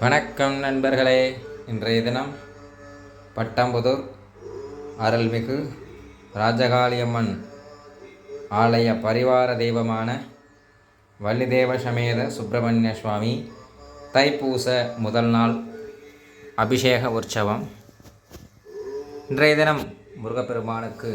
வணக்கம் நண்பர்களே. இன்றைய தினம் பட்டாம்புதூர் அருள்மிகு ராஜகாளியம்மன் ஆலய பரிவார தெய்வமான வள்ளிதேவ சமேத சுப்பிரமணிய சுவாமி தைப்பூச முதல் நாள் அபிஷேக உற்சவம். இன்றைய தினம் முருகப்பெருமானுக்கு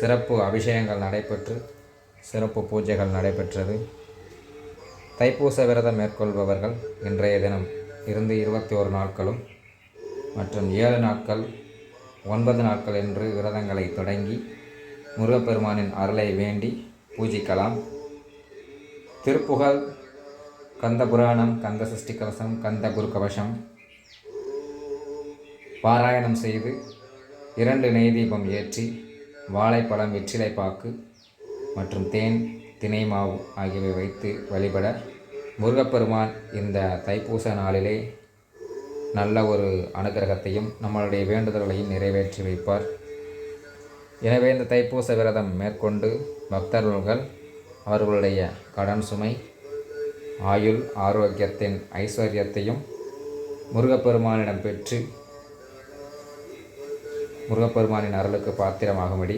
சிறப்பு அபிஷேகங்கள் நடைபெற்று சிறப்பு பூஜைகள் நடைபெற்றது. தைப்பூச விரதம் மேற்கொள்பவர்கள் இன்றைய தினம் இருந்து இருபத்தி ஒரு நாட்களும் மற்றும் ஏழு நாட்கள் ஒன்பது நாட்கள் என்று விரதங்களை தொடங்கி முருகப்பெருமானின் அருளை வேண்டி பூஜிக்கலாம். திருப்புகழ் கந்த புராணம் கந்த சஷ்டி கவசம் கந்த குரு கவசம் பாராயணம் செய்து இரண்டு நெய் தீபம் ஏற்றி வாழைப்பழம் வெற்றிலை பாக்கு மற்றும் தேன் தினை மாவு ஆகியவை வைத்து வழிபட முருகப்பெருமான் இந்த தைப்பூச நாளிலே நல்ல ஒரு அனுகிரகத்தையும் நம்மளுடைய வேண்டுதல்களையும் நிறைவேற்றி வைப்பார். எனவே இந்த தைப்பூச விரதம் மேற்கொண்டு பக்தர்கள் அவர்களுடைய கடன் சுமை ஆயுள் ஆரோக்கியத்தின் ஐஸ்வர்யத்தையும் முருகப்பெருமானிடம் பெற்று முருகப்பெருமானின் அருளுக்கு பாத்திரமாகும்படி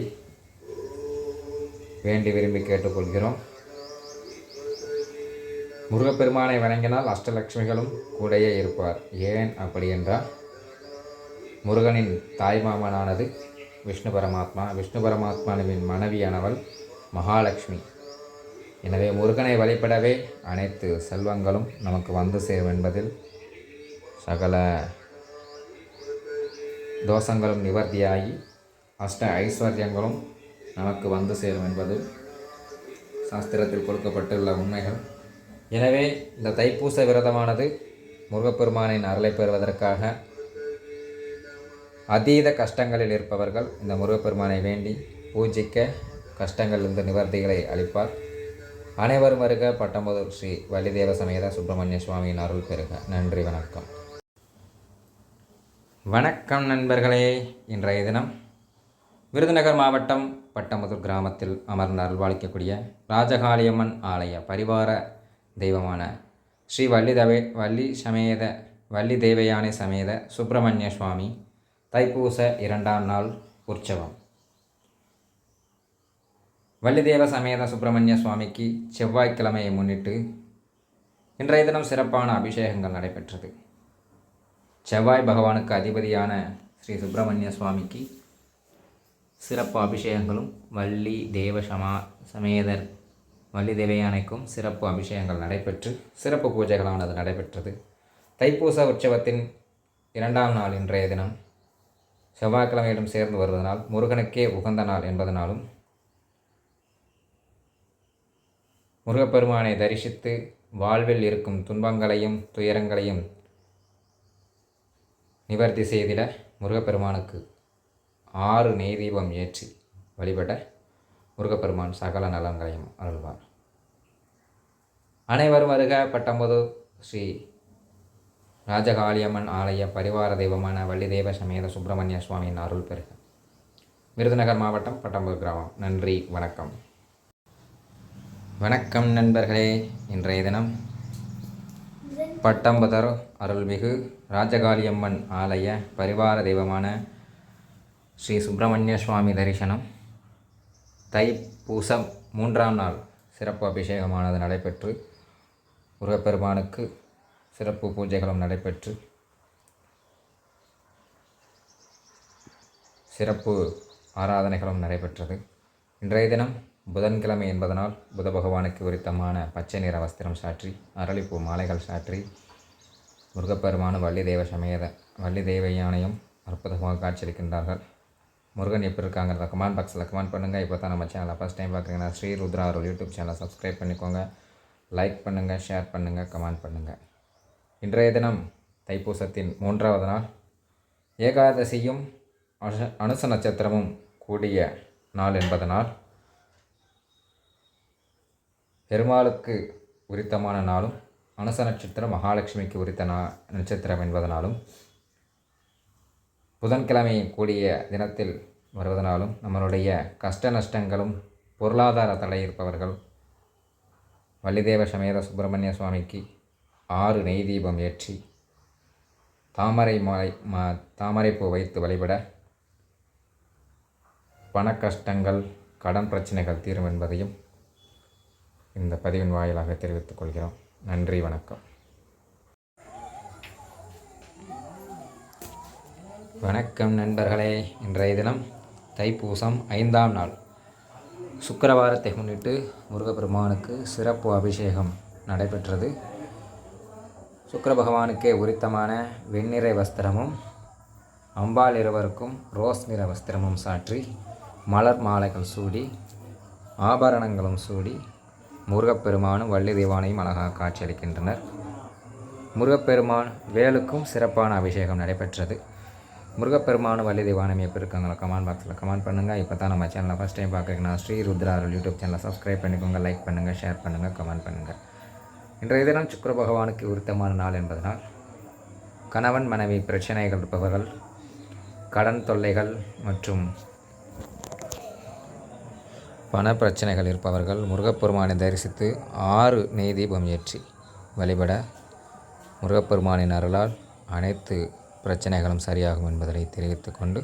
வேண்டி விரும்பி கேட்டுக்கொள்கிறோம். முருகப்பெருமானை வணங்கினால் அஷ்டலட்சுமிகளும் கூடையே இருப்பார். ஏன் அப்படி என்றால் முருகனின் தாய்மாமனானது விஷ்ணு பரமாத்மா. விஷ்ணு பரமாத்மாவின் மனைவியானவள் மகாலட்சுமி எனவே முருகனை வழிபடவே அனைத்து செல்வங்களும் நமக்கு வந்து சேரும் என்பதில் சகல தோஷங்களும் நிவர்த்தியாகி அஷ்ட ஐஸ்வர்யங்களும் நமக்கு வந்து சேரும் என்பது சாஸ்திரத்தில் கொடுக்கப்பட்டுள்ள உண்மைகள். எனவே இந்த தைப்பூச விரதமானது முருகப்பெருமானின் அருளை பெறுவதற்காக அதீத கஷ்டங்களில் இருப்பவர்கள் இந்த முருகப்பெருமானை வேண்டி பூஜிக்க கஷ்டங்கள் இந்த நிவர்த்திகளை அளிப்பார். அனைவரும் வருக. பட்டம்பதூர் ஸ்ரீ வலிதேவ சமேத சுப்பிரமணிய சுவாமியின் அருள் பெறுக. நன்றி வணக்கம். வணக்கம் நண்பர்களே. இன்றைய தினம் விருதுநகர் மாவட்டம் பட்டமுதூர் கிராமத்தில் அமர்ந்து அருள்வாளிக்கக்கூடிய ராஜகாளியம்மன் ஆலய பரிவார தெய்வமான ஸ்ரீ வள்ளி தவே வள்ளி சமேத வள்ளி தேவயானை சமேத சுப்பிரமணிய சுவாமி தைப்பூச இரண்டாம் நாள் உற்சவம். வள்ளிதேவ சமேத சுப்பிரமணிய சுவாமிக்கு செவ்வாய்க்கிழமையை முன்னிட்டு இன்றைய தினம் சிறப்பான அபிஷேகங்கள் நடைபெற்றது. செவ்வாய் பகவானுக்கு அதிபதியான ஸ்ரீ சுப்பிரமணிய சுவாமிக்கு சிறப்பு அபிஷேகங்களும் வள்ளி தேவ சமா சமேதர் வள்ளி தேவையானைக்கும் சிறப்பு அபிஷேகங்கள் நடைபெற்று சிறப்பு பூஜைகளானது நடைபெற்றது. தைப்பூச உற்சவத்தின் இரண்டாம் நாள் இன்றைய தினம் செவ்வாய்க்கிழமையிலும் சேர்ந்து வருவதனால் முருகனுக்கே உகந்த நாள் என்பதனாலும் முருகப்பெருமானை தரிசித்து வாழ்வில் இருக்கும் துன்பங்களையும் துயரங்களையும் நிவர்த்தி செய்திட முருகப்பெருமானுக்கு ஆறு நெய் தீபம் ஏற்றி வழிபட முருகப்பெருமான் சகல நலன்களையும் அருள்வார். அனைவரும் வருக. பட்டொன்பது ஸ்ரீ ராஜகாளியம்மன் ஆலய பரிவார தெய்வமான வள்ளிதேவ சமேத சுப்பிரமணிய சுவாமியின் அருள் பெருக. விருதுநகர் மாவட்டம் பட்டொன்பது கிராமம். நன்றி. வணக்கம். வணக்கம் நண்பர்களே. இன்றைய தினம் பட்டம்பதர் அருள்மிகு ராஜகாளியம்மன் ஆலய பரிவார தெய்வமான ஸ்ரீ சுப்பிரமணிய சுவாமி தரிசனம். தைப்பூசம் மூன்றாம் நாள் சிறப்பு அபிஷேகமானது நடைபெற்று முருகப்பெருமானுக்கு சிறப்பு பூஜைகளும் நடைபெற்று சிறப்பு ஆராதனைகளும் நடைபெற்றது. இன்றைய தினம் புதன்கிழமை என்பதனால் புத பகவானுக்கு உரித்தமான பச்சை நிற வஸ்திரம் சாற்றி அரளிப்பூ மாலைகள் சாற்றி முருகப்பெருமான வள்ளி தேவ சமேத வள்ளி தேவ யானையும் அற்புதமாக காட்சியளிக்கின்றார்கள். முருகன் எப்படி இருக்காங்கிறத கமெண்ட் பாக்ஸில் கமெண்ட் பண்ணுங்கள் இப்போ தான் நம்ம சேனலை ஃபஸ்ட் டைம் பார்க்குறீங்கன்னா ஸ்ரீ ருத்ரா ஒரு யூடியூப் சேனலை சப்ஸ்கிரைப் பண்ணிக்கோங்க. லைக் பண்ணுங்கள் ஷேர் பண்ணுங்கள் கமெண்ட் பண்ணுங்கள் இன்றைய தினம் தைப்பூசத்தின் மூன்றாவது நாள். ஏகாதசியும் அனுச அனுச நட்சத்திரமும் கூடிய நாள் என்பதனால் பெருமாளுக்கு உரித்தமான நாளும் அனுச நட்சத்திரம் மகாலட்சுமிக்கு உரித்த நா நட்சத்திரம் என்பதனாலும் புதன்கிழமை கூடிய தினத்தில் வருவதனாலும் நம்மளுடைய கஷ்ட நஷ்டங்களும் பொருளாதார தடை இருப்பவர்கள் வள்ளிதேவ சமேத சுப்பிரமணிய சுவாமிக்கு ஆறு நெய் தீபம் ஏற்றி தாமரை மாலை மா தாமரைப்பூ வைத்து வழிபட பண கஷ்டங்கள் கடன் பிரச்சனைகள் தீரும் என்பதையும் இந்த பதிவின் வாயிலாக தெரிவித்துக் கொள்கிறோம். நன்றி வணக்கம். வணக்கம் நண்பர்களே. இன்றைய தினம் தைப்பூசம் ஐந்தாம் நாள். சுக்கரவாரத்தை முன்னிட்டு முருகப்பெருமானுக்கு சிறப்பு அபிஷேகம் நடைபெற்றது. சுக்கர பகவானுக்கே உரித்தமான வெண்ணிறை வஸ்திரமும் அம்பாள் இருவருக்கும் ரோஸ் நிற வஸ்திரமும் சாற்றி மலர் மாலைகள் சூடி ஆபரணங்களும் சூடி முருகப்பெருமானும் வள்ளி தெய்வானையும் அழகாக காட்சியளிக்கின்றனர். முருகப்பெருமான் வேலுக்கும் சிறப்பான அபிஷேகம் நடைபெற்றது. முருகப்பெருமானும் வள்ளி தெய்வானம் எப்படி இருக்காங்களா கமெண்ட் பாக்ஸில் கமெண்ட் பண்ணுங்கள் இப்போ தான் நம்ம சேனலை ஃபஸ்ட் டைம் பார்க்குறீங்கன்னா ஸ்ரீ ருத்ரா யூடியூப் சேனலை சப்ஸ்கிரைப் பண்ணிக்கோங்க லைக் பண்ணுங்கள் ஷேர் பண்ணுங்கள் கமெண்ட் பண்ணுங்கள் இன்றைய தினம் சுக்கர பகவானுக்கு உருத்தமான நாள் என்பதனால் கணவன் மனைவி பிரச்சனைகள் இருப்பவர்கள் கடன் தொல்லைகள் மற்றும் பண பிரச்சனைகள் இருப்பவர்கள் முருகப்பெருமானை தரிசித்து ஆறு நெய் தீபம் ஏற்றி வழிபட முருகப்பெருமானின் அருளால் அனைத்து பிரச்சனைகளும் சரியாகும் என்பதை தெரிவித்து கொண்டு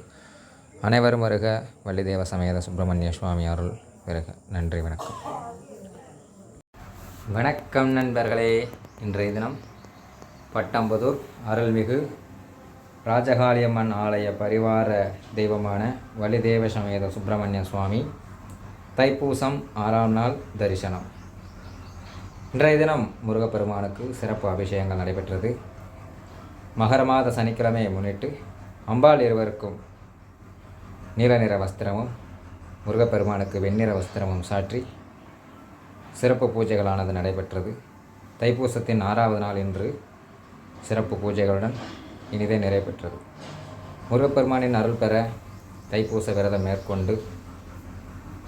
அனைவரும் வருக. வள்ளிதேவ சமேத சுப்பிரமணிய சுவாமி அருள் வருக நன்றி வணக்கம். வணக்கம் நண்பர்களே. இன்றைய தினம் பட்டம்புதூர் அருள்மிகு ராஜகாளியம்மன் ஆலய பரிவார தெய்வமான வள்ளிதேவ சமேத சுப்பிரமணிய சுவாமி தைப்பூசம் ஆறாம் நாள் தரிசனம். இன்றைய தினம் முருகப்பெருமானுக்கு சிறப்பு அபிஷேகங்கள் நடைபெற்றது. மகர மாத சனிக்கிழமையை முன்னிட்டு அம்பாள் இருவருக்கும் நீல நிற வஸ்திரமும் முருகப்பெருமானுக்கு வெண்ணிற வஸ்திரமும் சாற்றி சிறப்பு பூஜைகளானது நடைபெற்றது. தைப்பூசத்தின் ஆறாவது நாள் இன்று சிறப்பு பூஜைகளுடன் இனிதே நிறைவேற்றது முருகப்பெருமானின் அருள் பெற தைப்பூச விரதம் மேற்கொண்டு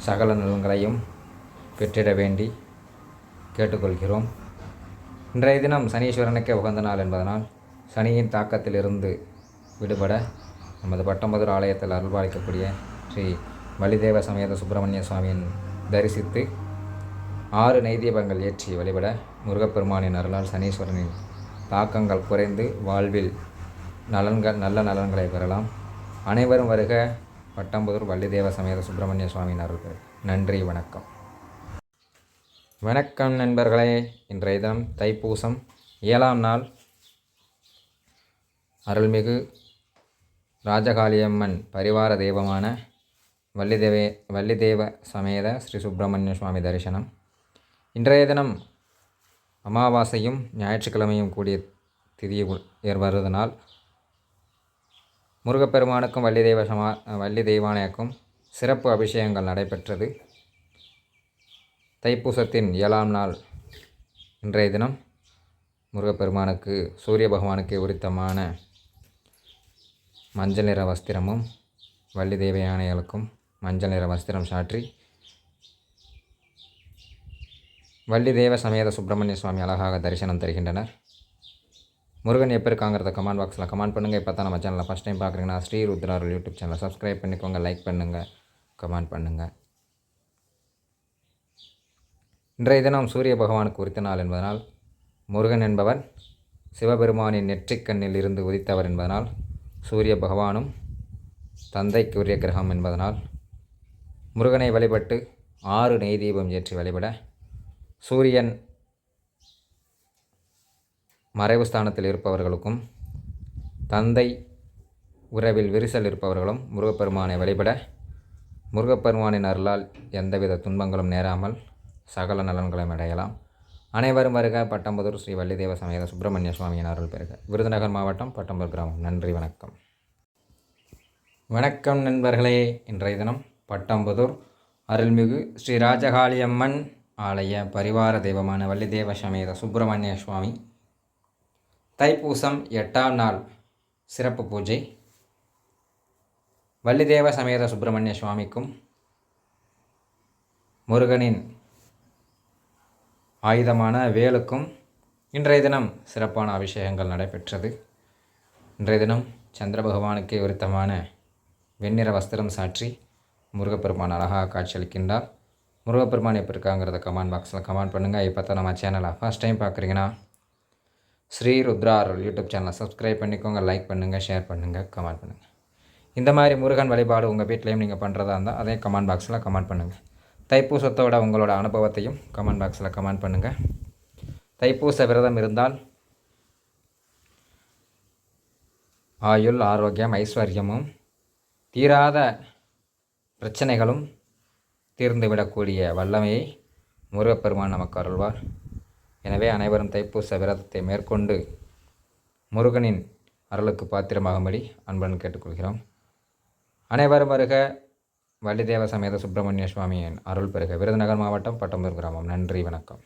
சகல நலன்களையும் பெற்றிட வேண்டி கேட்டுக்கொள்கிறோம். இன்றைய தினம் சனீஸ்வரனுக்கே உகந்த நாள் என்பதனால் சனியின் தாக்கத்திலிருந்து விடுபட நமது பட்டம்பதுர் ஆலயத்தில் அருள்பாலிக்கக்கூடிய ஸ்ரீ வலிதேவ சமேத சுப்பிரமணிய சுவாமியின் தரிசித்து ஆறு நெய்தீபங்கள் ஏற்றி வழிபட முருகப்பெருமானின் அருளால் சனீஸ்வரனின் தாக்கங்கள் குறைந்து வாழ்வில் நலன்கள் நல்ல நலன்களை பெறலாம். அனைவரும் வருக. பட்டம்புதூர் வள்ளிதேவ சமேத சுப்பிரமணிய சுவாமியின் அருள் நன்றி வணக்கம். வணக்கம் நண்பர்களே. இன்றைய தினம் தைப்பூசம். ஏழாம் நாள் அருள்மிகு ராஜகாளியம்மன் பரிவார தெய்வமான வள்ளிதேவே வள்ளிதேவ சமேத ஸ்ரீ சுப்பிரமணிய சுவாமி தரிசனம். இன்றைய தினம் அமாவாசையும் ஞாயிற்றுக்கிழமையும் கூடிய திதி வருவதனால் முருகப்பெருமானுக்கும் வள்ளி தெய்வ சமா வள்ளி தெய்வானைக்கும் சிறப்பு அபிஷேகங்கள் நடைபெற்றது. தைப்பூசத்தின் ஏழாம் நாள் இன்றைய தினம் முருகப்பெருமானுக்கு சூரிய பகவானுக்கு உரித்தமான மஞ்சள் நிற வஸ்திரமும் வள்ளி தேவயானைகளுக்கும் மஞ்சள் நிற வஸ்திரம் சாற்றி வள்ளி தேவ சமேத சுப்பிரமணிய சுவாமி அழகாக தரிசனம் தருகின்றனர். முருகன் எப்போ இருக்காங்கிறத கமெண்ட் பாக்ஸில் கமெண்ட் பண்ணுங்கள் இப்போ தான் நம்ம சேனலில் ஃபஸ்ட் டைம் பார்க்குறீங்கன்னா ஸ்ரீ ருத்ரார் யூடியூப் சேனலை சப்ஸ்கிரைப் பண்ணிக்கோங்க லைக் பண்ணுங்கள் கமெண்ட் பண்ணுங்கள் இன்றைய தினம் சூரிய பகவானுக்கு உரித்த நாள் என்பதனால் முருகன் என்பவர் சிவபெருமானின் நெற்றிக்கண்ணில் இருந்து உதித்தவர் என்பதனால் சூரிய பகவானும் தந்தைக்குரிய கிரகம் என்பதனால் முருகனை வழிபட்டு ஆறு நெய் தீபம் ஏற்றி வழிபட சூரியன் மறைவு ஸ்தானத்தில் இருப்பவர்களுக்கும் தந்தை உறவில் விரிசல் இருப்பவர்களும் முருகப்பெருமானை வழிபட முருகப்பெருமானின் அருளால் எந்தவித துன்பங்களும் நேராமல் சகல நலன்களும் அடையலாம். அனைவரும் வருக. பட்டம்புதூர் ஸ்ரீ வள்ளிதேவ சமேத சுப்பிரமணிய சுவாமியின் அருள் பெறுக. விருதுநகர் மாவட்டம் பட்டம்பூர் கிராமம். நன்றி வணக்கம். வணக்கம் நண்பர்களே. இன்றைய தினம் பட்டம்புதூர் அருள்மிகு ஸ்ரீ ராஜகாளியம்மன் ஆலய பரிவார தெய்வமான வள்ளிதேவ சமேத சுப்பிரமணிய சுவாமி தைப்பூசம் எட்டாம் நாள் சிறப்பு பூஜை. வள்ளிதேவ சமேத சுப்பிரமணிய சுவாமிக்கும் முருகனின் ஆயுதமான வேலுக்கும் இன்றைய தினம் சிறப்பான அபிஷேகங்கள் நடைபெற்றது. இன்றைய தினம் சந்திர பகவானுக்கு விருத்தமான வெண்ணிற வஸ்திரம் சாற்றி முருகப்பெருமான் அழகாக காட்சியளிக்கின்றார். முருகப்பெருமான் எப்படி இருக்காங்கிறத கமெண்ட் பாக்ஸில் கமெண்ட் பண்ணுங்கள் இப்போ தான் நம்ம சேனலை ஃபஸ்ட் டைம் பார்க்குறீங்கன்னா ஸ்ரீ ருத்ரா யூடியூப் சேனலை சப்ஸ்கிரைப் பண்ணிக்கோங்க லைக் பண்ணுங்கள் ஷேர் பண்ணுங்கள் கமெண்ட் பண்ணுங்கள் இந்த மாதிரி முருகன் வழிபாடு உங்கள் வீட்லேயும் நீங்கள் பண்ணுறதா இருந்தால் அதையும் கமெண்ட் பாக்ஸில் கமெண்ட் பண்ணுங்கள் தைப்பூசத்தோட உங்களோட அனுபவத்தையும் கமெண்ட் பாக்ஸில் கமெண்ட் பண்ணுங்கள் தைப்பூச விரதம் இருந்தால் ஆயுள் ஆரோக்கியம் ஐஸ்வர்யமும் தீராத பிரச்சனைகளும் தீர்ந்துவிடக்கூடிய வல்லமையை முருகப்பெருமான் நமக்கு அருள்வார். எனவே அனைவரும் தைப்பூச விரதத்தை மேற்கொண்டு முருகனின் அருளுக்கு பாத்திரமாகும்படி அன்புடன் கேட்டுக்கொள்கிறோம். அனைவரும் வருக வள்ளிதேவ சமேத சுப்பிரமணிய சுவாமியின் அருள் பெருக. விருதுநகர் மாவட்டம் பட்டம்பூர் கிராமம். நன்றி வணக்கம்.